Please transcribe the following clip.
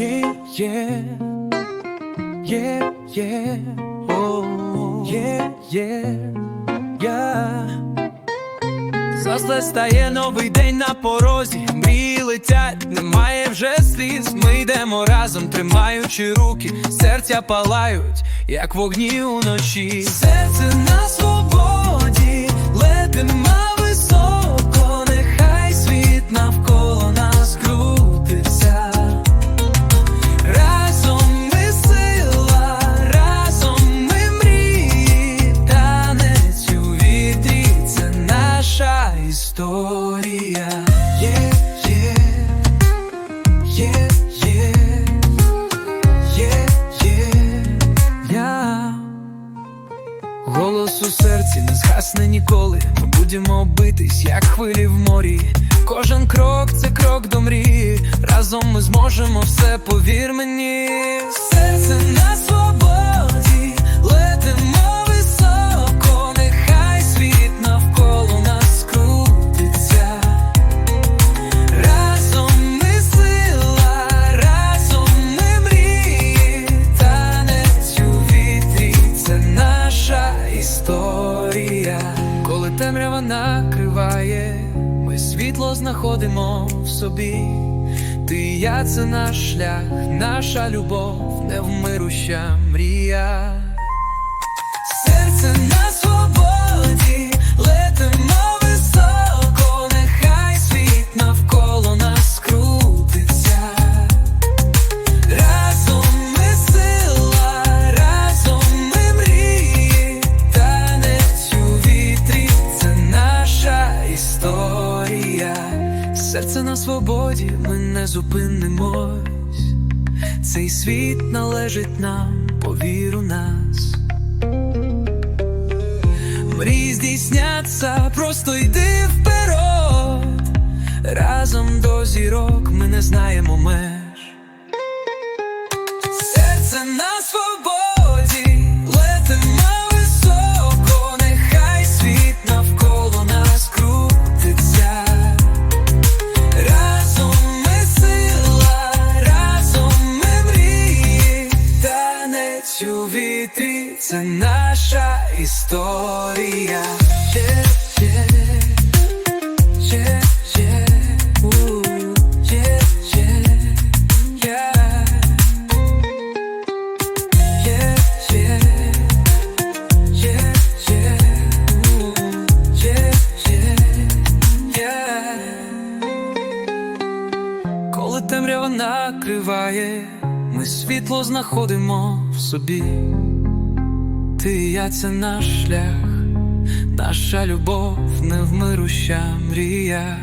Yeah, yeah, yeah, yeah, oh, yeah, yeah, yeah. Засле стає новий день на порозі, мрії летять, немає вже сліз. Ми йдемо разом, тримаючи руки, серця палають, як вогні уночі. Серце на свободі, летимо високо, Голос у серці не згасне ніколи. Ми будемо битись, як хвилі в морі. Кожен крок це крок до мрії. Разом ми зможемо все, повір мені. Накриває, ми світло знаходимо в собі. Ти і я це наш шлях, наша любов, невмируща мрія. Серце на Серце на свободі, ми не зупинимось. Цей світ належить нам, повір у нас. Мрії здійсняться, просто йди вперед. Разом до зірок ми не знаємо меж. Серце на свободі, yeah, yeah, yeah. Коли темрява накриває, ми світло знаходимо в собі. Ти і я це наш шлях, наша любов, невмируща мрія.